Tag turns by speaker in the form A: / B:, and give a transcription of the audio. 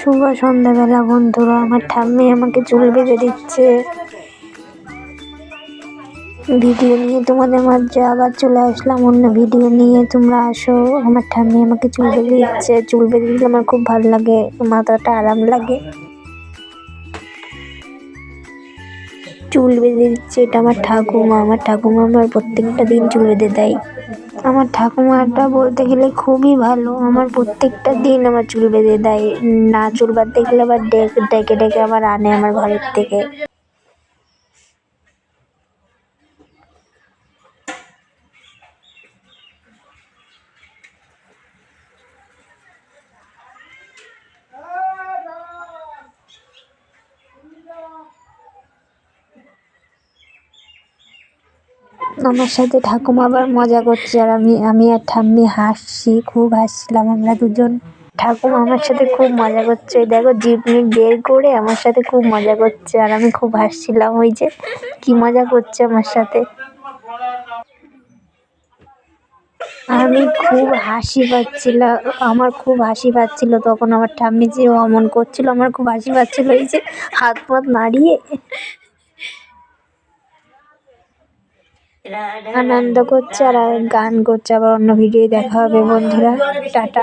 A: শুভ সন্ধ্যাবেলা, বন্ধুরা। আমার ঠাম্মি আমাকে চুল বেঁধে দিচ্ছে। ভিডিও নিয়ে তোমাদের মাঝে আবার চলে আসলাম, অন্য ভিডিও নিয়ে। তোমরা আসো। আমার ঠাম্মি আমাকে চুল বেঁধে দিচ্ছে। চুল বেঁধে দিলে আমার খুব ভালো লাগে। মাথাটা আরাম লাগে। চুল বেঁধে দিচ্ছে, এটা আমার ঠাকুমা। আমার ঠাকুমা আমার প্রত্যেকটা দিন চুল বেঁধে দেয়। আমার ঠাকুমাটা বলতে গেলে খুবই ভালো। আমার প্রত্যেকটা দিন আমার চুল বেঁধে দেয়। না চুল বাঁধতে গেলে আবার ডেকে ডেকে আবার আনে আমার ঘরের থেকে। আমার সাথে ঠাকুমা আবার মজা করছে আর আমি আমি আর ঠাম্মি হাসছি, খুব হাসছিলাম আমরা দুজন। ঠাকুমা আমার সাথে খুব মজা করছে। ওই দেখো মিভ বের করে আমার সাথে খুব মজা করছে আর আমি খুব হাসছিলাম। ওই যে, কি মজা করছে আমার সাথে। আমি খুব হাসি পাচ্ছিল, আমার খুব হাসি পাচ্ছিল। তখন আমার ঠাম্মি যে অমন করছিল, আমার খুব হাসি পাচ্ছিল। এই যে হাত পাত নাড়িয়ে আনন্দ করছে আর গান করছে আবার অন্য ভিডিও দেখা হবে বন্ধুরা। টাটা।